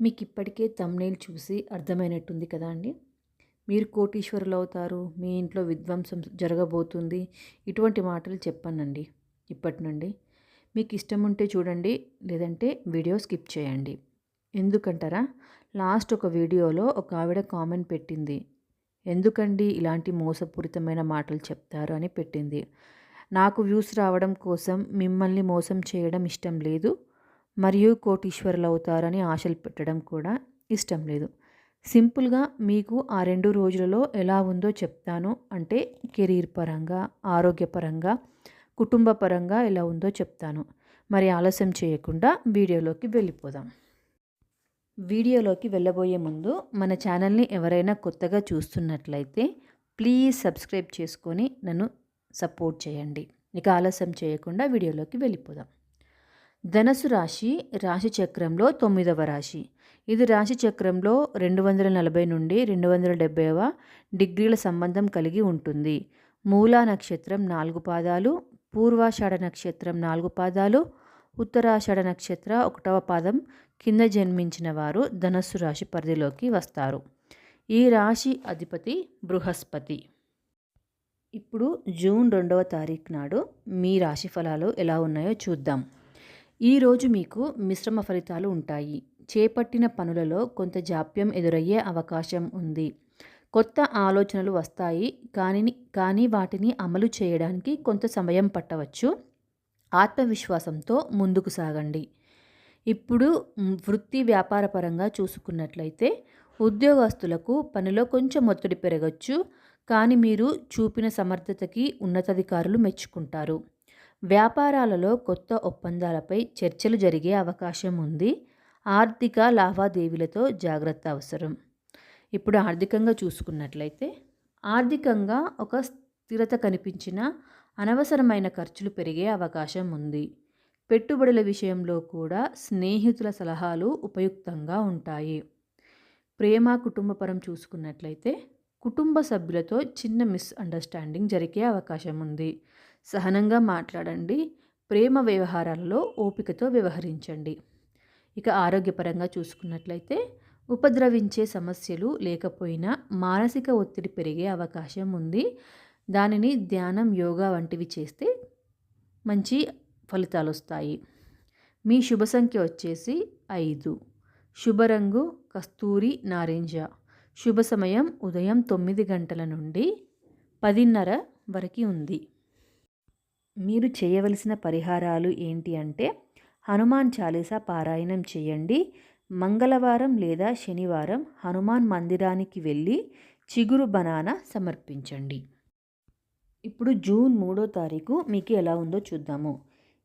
మీకు ఇప్పటికే తమ్నేల్ చూసి అర్థమైనట్టుంది కదా అండి? మీరు కోటీశ్వరులు అవుతారు మీ ఇంట్లో విధ్వంసం జరగబోతుంది ఇటువంటి మాటలు చెప్పానండి ఇప్పటి నుండి. మీకు ఇష్టం ఉంటే చూడండి లేదంటే వీడియో స్కిప్ చేయండి. ఎందుకంటారా? లాస్ట్ ఒక వీడియోలో ఒక ఆవిడ కామెంట్ పెట్టింది. ఎందుకండి ఇలాంటి మోసపూరితమైన మాటలు చెప్తారు అని పెట్టింది. నాకు వ్యూస్ రావడం కోసం మిమ్మల్ని మోసం చేయడం ఇష్టం లేదు. మరియు కోటీశ్వరులు అవుతారని ఆశలు పెట్టడం కూడా ఇష్టం లేదు. సింపుల్గా మీకు ఆ రెండు రోజులలో ఎలా ఉందో చెప్తాను. అంటే కెరీర్ పరంగా ఆరోగ్యపరంగా కుటుంబ పరంగా ఎలా ఉందో చెప్తాను. మరి ఆలస్యం చేయకుండా వీడియోలోకి వెళ్ళిపోదాం. వీడియోలోకి వెళ్ళబోయే ముందు మన ఛానల్ని ఎవరైనా కొత్తగా చూస్తున్నట్లయితే ప్లీజ్ సబ్స్క్రైబ్ చేసుకొని నన్ను సపోర్ట్ చేయండి. ఇక ఆలస్యం చేయకుండా వీడియోలోకి వెళ్ళిపోదాం. ధనసు రాశి రాశి చక్రంలో తొమ్మిదవ రాశి. ఇది రాశి చక్రంలో రెండు వందల నలభై నుండి రెండు వందల డెబ్బైవ డిగ్రీల సంబంధం కలిగి ఉంటుంది. మూలా నక్షత్రం నాలుగు పాదాలు పూర్వాషాఢ నక్షత్రం నాలుగు పాదాలు ఉత్తరాషాఢ నక్షత్ర ఒకటవ పాదం కింద జన్మించిన వారు ధనస్సు రాశి పరిధిలోకి వస్తారు. ఈ రాశి అధిపతి బృహస్పతి. ఇప్పుడు జూన్ రెండవ తారీఖు నాడు మీ రాశి ఫలాలు ఎలా ఉన్నాయో చూద్దాం. ఈరోజు మీకు మిశ్రమ ఫలితాలు ఉంటాయి. చేపట్టిన పనులలో కొంత జాప్యం ఎదురయ్యే అవకాశం ఉంది. కొత్త ఆలోచనలు వస్తాయి. కానీ కానీ వాటిని అమలు చేయడానికి కొంత సమయం పట్టవచ్చు. ఆత్మవిశ్వాసంతో ముందుకు సాగండి. ఇప్పుడు వృత్తి వ్యాపార పరంగా చూసుకున్నట్లయితే ఉద్యోగస్తులకు పనిలో కొంచెం ఒత్తిడి పెరగచ్చు. కానీ మీరు చూపిన సమర్థతకి ఉన్నతాధికారులు మెచ్చుకుంటారు. వ్యాపారాలలో కొత్త ఒప్పందాలపై చర్చలు జరిగే అవకాశం ఉంది. ఆర్థిక లావాదేవీలతో జాగ్రత్త అవసరం. ఇప్పుడు ఆర్థికంగా చూసుకున్నట్లయితే ఆర్థికంగా ఒక స్థిరత కనిపించిన అనవసరమైన ఖర్చులు పెరిగే అవకాశం ఉంది. పెట్టుబడుల విషయంలో కూడా స్నేహితుల సలహాలు ఉపయుక్తంగా ఉంటాయి. ప్రేమ కుటుంబపరం చూసుకున్నట్లయితే కుటుంబ సభ్యులతో చిన్న మిస్అండర్స్టాండింగ్ జరిగే అవకాశం ఉంది. సహనంగా మాట్లాడండి. ప్రేమ వ్యవహారాలలో ఓపికతో వ్యవహరించండి. ఇక ఆరోగ్యపరంగా చూసుకున్నట్లయితే ఉపద్రవించే సమస్యలు లేకపోయినా మానసిక ఒత్తిడి పెరిగే అవకాశం ఉంది. దానిని ధ్యానం యోగా వంటివి చేస్తే మంచి ఫలితాలు వస్తాయి మీ శుభ సంఖ్య వచ్చేసి ఐదు. శుభరంగు కస్తూరి నారింజ. శుభ సమయం ఉదయం తొమ్మిది గంటల నుండి పదిన్నర వరకు ఉంది. మీరు చేయవలసిన పరిహారాలు ఏంటి అంటే హనుమాన్ చాలీసా పారాయణం చేయండి. మంగళవారం లేదా శనివారం హనుమాన్ మందిరానికి వెళ్ళి చిగురు బనానా సమర్పించండి. ఇప్పుడు జూన్ మూడో తారీఖు మీకు ఎలా ఉందో చూద్దాము.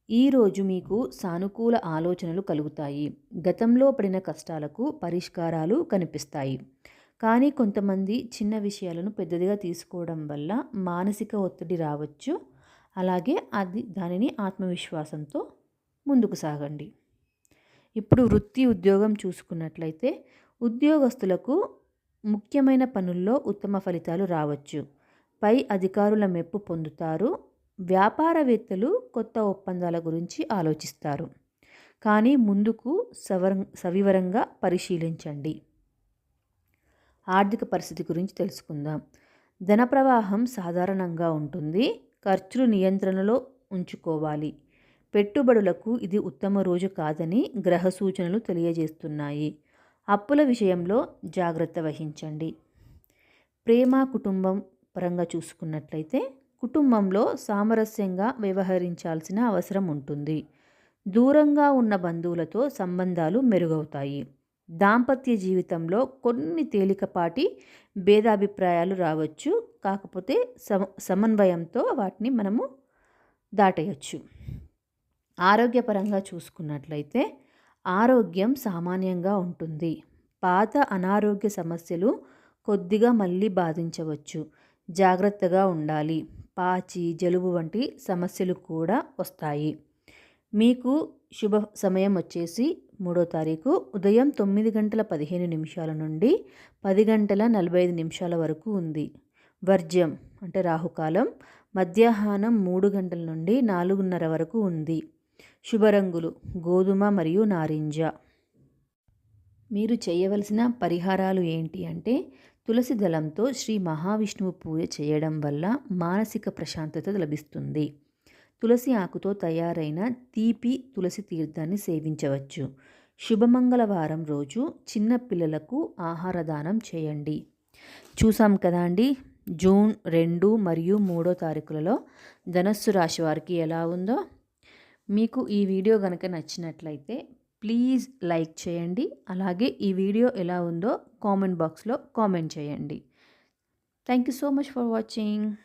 ఈరోజు మీకు సానుకూల ఆలోచనలు కలుగుతాయి. గతంలో పడిన కష్టాలకు పరిష్కారాలు కనిపిస్తాయి. కానీ కొంతమంది చిన్న విషయాలను పెద్దదిగా తీసుకోవడం వల్ల మానసిక ఒత్తిడి రావచ్చు. అలాగే అది దానిని ఆత్మవిశ్వాసంతో ముందుకు సాగండి. ఇప్పుడు వృత్తి ఉద్యోగం చూసుకున్నట్లయితే ఉద్యోగస్తులకు ముఖ్యమైన పనుల్లో ఉత్తమ ఫలితాలు రావచ్చు. పై అధికారుల మెప్పు పొందుతారు. వ్యాపారవేత్తలు కొత్త ఒప్పందాల గురించి ఆలోచిస్తారు. కానీ ముందుకు సవర సవివరంగా పరిశీలించండి. ఆర్థిక పరిస్థితి గురించి తెలుసుకుందాం. ధన ప్రవాహం సాధారణంగా ఉంటుంది. ఖర్చులు నియంత్రణలో ఉంచుకోవాలి. పెట్టుబడులకు ఇది ఉత్తమ రోజు కాదని గ్రహ సూచనలు తెలియజేస్తున్నాయి. అప్పుల విషయంలో జాగ్రత్త వహించండి. ప్రేమ కుటుంబం పరంగా చూసుకున్నట్లయితే కుటుంబంలో సామరస్యంగా వ్యవహరించాల్సిన అవసరం ఉంటుంది. దూరంగా ఉన్న బంధువులతో సంబంధాలు మెరుగవుతాయి. దాంపత్య జీవితంలో కొన్ని తేలికపాటి భేదాభిప్రాయాలు రావచ్చు. కాకపోతే సమ సమన్వయంతో వాటిని మనము దాటేయచ్చు. ఆరోగ్యపరంగా చూసుకున్నట్లయితే ఆరోగ్యం సామాన్యంగా ఉంటుంది. పాత అనారోగ్య సమస్యలు కొద్దిగా మళ్ళీ బాధించవచ్చు. జాగ్రత్తగా ఉండాలి. పాచి జలుబు వంటి సమస్యలు కూడా వస్తాయి. మీకు శుభ సమయం వచ్చేసి మూడో తారీఖు ఉదయం తొమ్మిది గంటల పదిహేను నిమిషాల నుండి పది గంటల నలభై ఐదు నిమిషాల వరకు ఉంది. వర్జ్యం అంటే రాహుకాలం మధ్యాహ్నం మూడు గంటల నుండి నాలుగున్నర వరకు ఉంది. శుభరంగులు గోధుమ మరియు నారింజ. మీరు చేయవలసిన పరిహారాలు ఏంటి అంటే తులసి దళంతో శ్రీ మహావిష్ణువు పూజ చేయడం వల్ల మానసిక ప్రశాంతత లభిస్తుంది. తులసి ఆకుతో తయారైన తీపి తులసి తీర్థాన్ని సేవించవచ్చు. శుభమంగళవారం రోజు చిన్న పిల్లలకు ఆహార దానం చేయండి. చూసాం కదా అండి? జూన్ రెండు మరియు మూడో తారీఖులలో ధనస్సు రాశి వారికి ఎలా ఉందో? మీకు ఈ వీడియో కనుక నచ్చినట్లయితే ప్లీజ్ లైక్ చేయండి. అలాగే ఈ వీడియో ఎలా ఉందో కామెంట్ బాక్స్లో కామెంట్ చేయండి. Thank you so much for watching.